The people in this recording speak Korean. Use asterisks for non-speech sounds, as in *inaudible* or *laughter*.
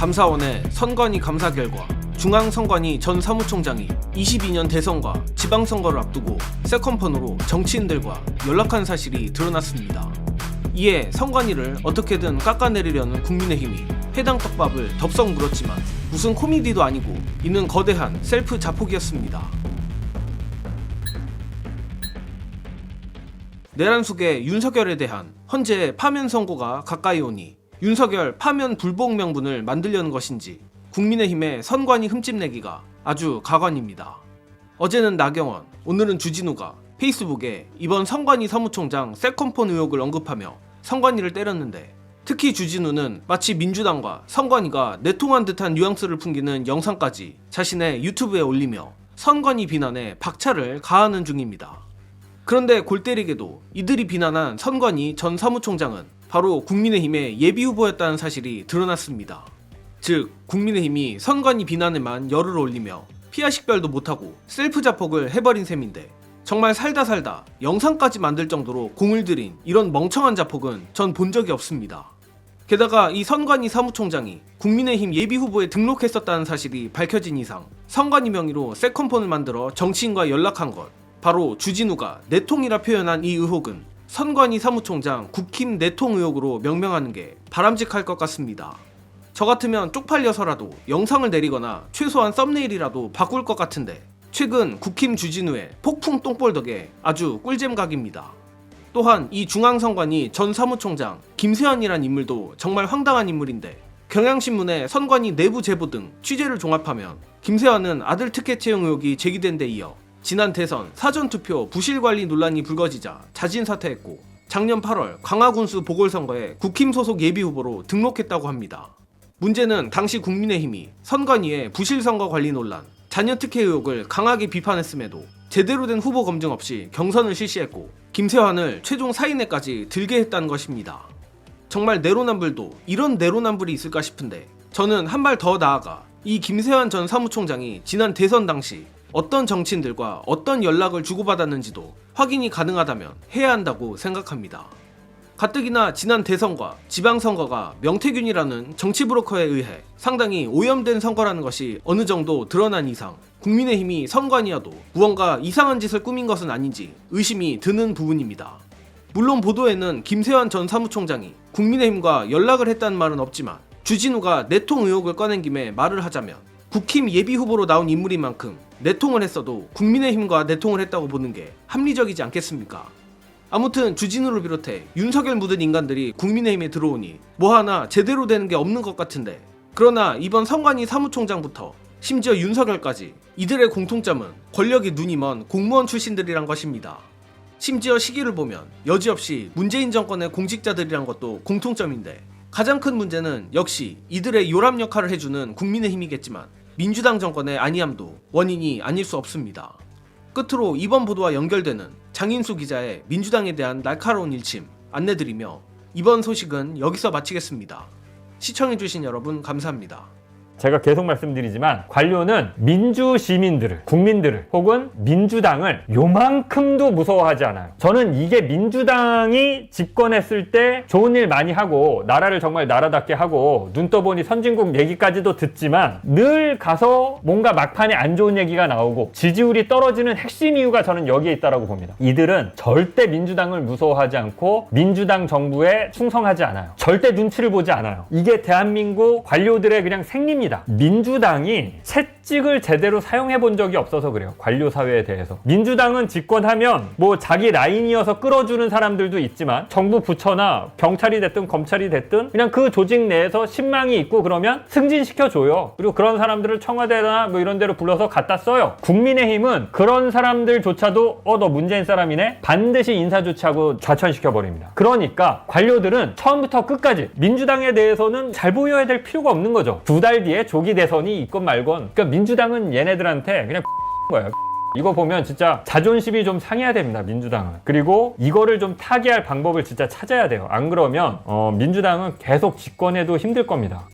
감사원의 선관위 감사 결과 중앙선관위 전 사무총장이 22년 대선과 지방선거를 앞두고 세컨폰으로 정치인들과 연락한 사실이 드러났습니다. 이에 선관위를 어떻게든 깎아내리려는 국민의힘이 해당 떡밥을 덥석 물었지만 무슨 코미디도 아니고 이는 거대한 셀프 자폭이었습니다. 내란 속의 윤석열에 대한 헌재의 파면 선고가 가까이 오니 윤석열 파면 불복 명분을 만들려는 것인지 국민의힘의 선관위 흠집내기가 아주 가관입니다. 어제는 나경원, 오늘은 주진우가 페이스북에 이번 선관위 사무총장 세컨폰 의혹을 언급하며 선관위를 때렸는데 특히 주진우는 마치 민주당과 선관위가 내통한 듯한 뉘앙스를 풍기는 영상까지 자신의 유튜브에 올리며 선관위 비난에 박차를 가하는 중입니다. 그런데 골 때리게도 이들이 비난한 선관위 전 사무총장은 바로 국민의힘의 예비 후보였다는 사실이 드러났습니다. 즉, 국민의힘이 선관위 비난에만 열을 올리며 피하 식별도 못하고 셀프 자폭을 해버린 셈인데 정말 살다 살다 영상까지 만들 정도로 공을 들인 이런 멍청한 자폭은 전 본 적이 없습니다. 게다가 이 선관위 사무총장이 국민의힘 예비 후보에 등록했었다는 사실이 밝혀진 이상 선관위 명의로 세컨폰을 만들어 정치인과 연락한 것 바로 주진우가 내통이라 표현한 이 의혹은 선관위 사무총장 국힘 내통 의혹으로 명명하는 게 바람직할 것 같습니다. 저 같으면 쪽팔려서라도 영상을 내리거나 최소한 썸네일이라도 바꿀 것 같은데 최근 국힘 주진우의 폭풍 똥볼 덕에 아주 꿀잼 각입니다. 또한 이 중앙선관위 전 사무총장 김세환이란 인물도 정말 황당한 인물인데 경향신문의 선관위 내부 제보 등 취재를 종합하면 김세환은 아들 특혜 채용 의혹이 제기된 데 이어 지난 대선 사전투표 부실관리 논란이 불거지자 자진 사퇴했고 작년 8월 광화군수 보궐선거에 국힘 소속 예비후보로 등록했다고 합니다. 문제는 당시 국민의힘이 선관위의 부실선거 관리 논란, 자녀 특혜 의혹을 강하게 비판했음에도 제대로 된 후보 검증 없이 경선을 실시했고 김세환을 최종 사인회까지 들게 했다는 것입니다. 정말 내로남불도 이런 내로남불이 있을까 싶은데 저는 한 발 더 나아가 이 김세환 전 사무총장이 지난 대선 당시 어떤 정치인들과 어떤 연락을 주고받았는지도 확인이 가능하다면 해야 한다고 생각합니다. 가뜩이나 지난 대선과 지방선거가 명태균이라는 정치 브로커에 의해 상당히 오염된 선거라는 것이 어느 정도 드러난 이상 국민의힘이 선관위와도 무언가 이상한 짓을 꾸민 것은 아닌지 의심이 드는 부분입니다. 물론 보도에는 김세환 전 사무총장이 국민의힘과 연락을 했다는 말은 없지만 주진우가 내통 의혹을 꺼낸 김에 말을 하자면 국힘 예비 후보로 나온 인물인 만큼 내통을 했어도 국민의힘과 내통을 했다고 보는 게 합리적이지 않겠습니까? 아무튼 주진우를 비롯해 윤석열 묻은 인간들이 국민의힘에 들어오니 뭐 하나 제대로 되는 게 없는 것 같은데 그러나 이번 선관위 사무총장부터 심지어 윤석열까지 이들의 공통점은 권력이 눈이 먼 공무원 출신들이란 것입니다. 심지어 시기를 보면 여지없이 문재인 정권의 공직자들이란 것도 공통점인데 가장 큰 문제는 역시 이들의 요람 역할을 해주는 국민의힘이겠지만 민주당 정권의 안이함도 원인이 아닐 수 없습니다. 끝으로 이번 보도와 연결되는 장인수 기자의 민주당에 대한 날카로운 일침 안내드리며 이번 소식은 여기서 마치겠습니다. 시청해주신 여러분 감사합니다. 제가 계속 말씀드리지만 관료는 민주 시민들을 국민들을 혹은 민주당을 요만큼도 무서워하지 않아요. 저는 이게 민주당이 집권했을 때 좋은 일 많이 하고 나라를 정말 나라답게 하고 눈 떠보니 선진국 얘기까지도 듣지만 늘 가서 뭔가 막판에 안 좋은 얘기가 나오고 지지율이 떨어지는 핵심 이유가 저는 여기에 있다라고 봅니다. 이들은 절대 민주당을 무서워하지 않고 민주당 정부에 충성하지 않아요. 절대 눈치를 보지 않아요. 이게 대한민국 관료들의 그냥 생리입니다. 민주당이 채찍을 제대로 사용해 본 적이 없어서 그래요. 관료 사회에 대해서. 민주당은 집권하면 뭐 자기 라인이어서 끌어주는 사람들도 있지만 정부 부처나 경찰이 됐든 검찰이 됐든 그냥 그 조직 내에서 신망이 있고 그러면 승진시켜 줘요. 그리고 그런 사람들을 청와대나 뭐 이런 데로 불러서 갖다 써요. 국민의힘은 그런 사람들조차도 어 너 문재인 사람이네 반드시 인사 조치하고 좌천시켜 버립니다. 그러니까 관료들은 처음부터 끝까지 민주당에 대해서는 잘 보여야 될 필요가 없는 거죠. 두 달 뒤에 조기 대선이 있건 말건 그러니까 민주당은 얘네들한테 그냥 *laughs* 거예요. *laughs* 이거 보면 진짜 자존심이 좀 상해야 됩니다 민주당은. 그리고 이거를 좀 타개할 방법을 진짜 찾아야 돼요. 안 그러면 어, 민주당은 계속 집권해도 힘들 겁니다